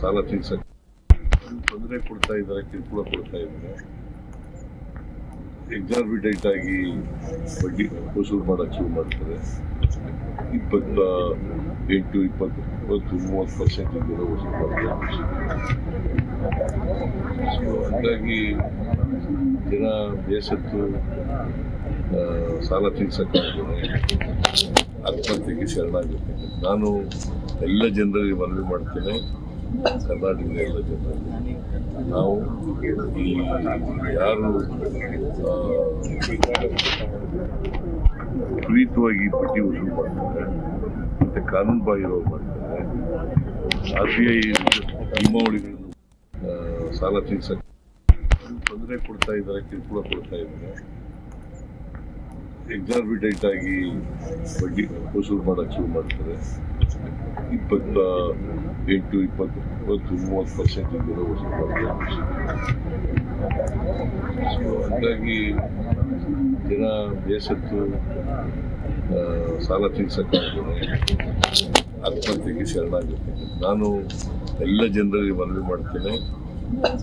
ಸಾಲ ತೀರ್ಸಕ್ಕೆ ತೊಂದರೆ ಕೊಡ್ತಾ ಇದ್ದಾರೆ, ಕಿರುಕುಳ ಕೊಡ್ತಾ ಇದ್ದಾರೆ. ಎಕ್ಸಾರ್ಬಿಟೇಟ್ ಆಗಿ ಬಡ್ಡಿ ವಸೂಲು ಮಾಡಕ್ಕೆ ಶುರು ಮಾಡ್ತಾರೆ. ಇಪ್ಪತ್ತ ಎಂಟು, ಇಪ್ಪತ್ತು ಇಪ್ಪತ್ತು, ಮೂವತ್ತು ಪರ್ಸೆಂಟ್ ಇದ್ದರೆ ವಸೂಲು ಮಾಡ್ತಾರೆ. ಸೊ ಹಾಗಾಗಿ ಜನ ಬೇಸತ್ತು ಸಾಲ ತೀರ್ಸಕ್ಕಾಗದೆ ಆತ್ಮಹತ್ಯೆಗೆ ಶರಣಾಗಿರ್ತೇನೆ ನಾನು ಎಲ್ಲ ಜನರಿಗೆ ಮನವಿ ಮಾಡ್ತೇನೆ. ಕರ್ನಾಟಕದ ಎಲ್ಲ ಜನರಿಗೆ ನಾವು ಈ ಯಾರು ಪ್ರೀತವಾಗಿ ಪಟ್ಟಿ ವಸೂಲು ಮಾಡ್ತಾರೆ ಮತ್ತು ಕಾನೂನು ಬಾಹಿರವಾಗಿ ಮಾಡ್ತಾರೆ ಆರ್ ಬಿ ಐ ನಿಯಮಾವಳಿಗಳನ್ನು ಸಾಲ ತೀರ್ಸಕ್ಕೆ ತೊಂದರೆ ಕೊಡ್ತಾ ಇದ್ದಾರೆ ಕಿರುಕುಳ ಕೊಡ್ತಾ ಇದ್ದಾರೆ ಎಕ್ಸಾರ್ಬಿಟೆಂಟ್ ಆಗಿ ಬಡ್ಡಿ ವಸೂಲು ಮಾಡೋಕ್ಕೆ ಶುರು ಮಾಡ್ತಾರೆ ಇಪ್ಪತ್ತ ಎಂಟು ಇಪ್ಪತ್ತು ಇಪ್ಪತ್ತು ಮೂವತ್ತು ಪರ್ಸೆಂಟ್ ಮಾಡ್ತಾರೆ ಸೊ ಹಾಗಾಗಿ ಜನ ಬೇಸತ್ತು ಸಾಲ ತೀರ್ಸಕ್ಕಾಗದೆ ಆತ್ಮಹತ್ಯೆಗೆ ಶರಣಾಗುತ್ತೆ. ನಾನು ಎಲ್ಲ ಜನರಿಗೆ ಮನವಿ ಮಾಡ್ತೇನೆ.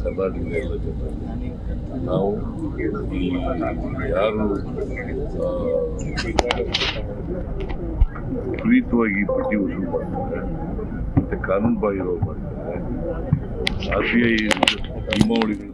ಕರ್ನಾಟಕದ ಎಲ್ಲ ಜನರಿಗೆ ನಾವು ಈ ಯಾರು ಆ, ಪಟ್ಟಿ ವಸೂಲು ಮಾಡ್ತಾರೆ. ಮತ್ತೆ ಕಾನೂನು ಬಾಹಿರವಾಗಿ ಮಾಡ್ತಾರೆ ಆರ್ ಬಿ ಐ ನಿಯಮಾವಳಿಗಳನ್ನು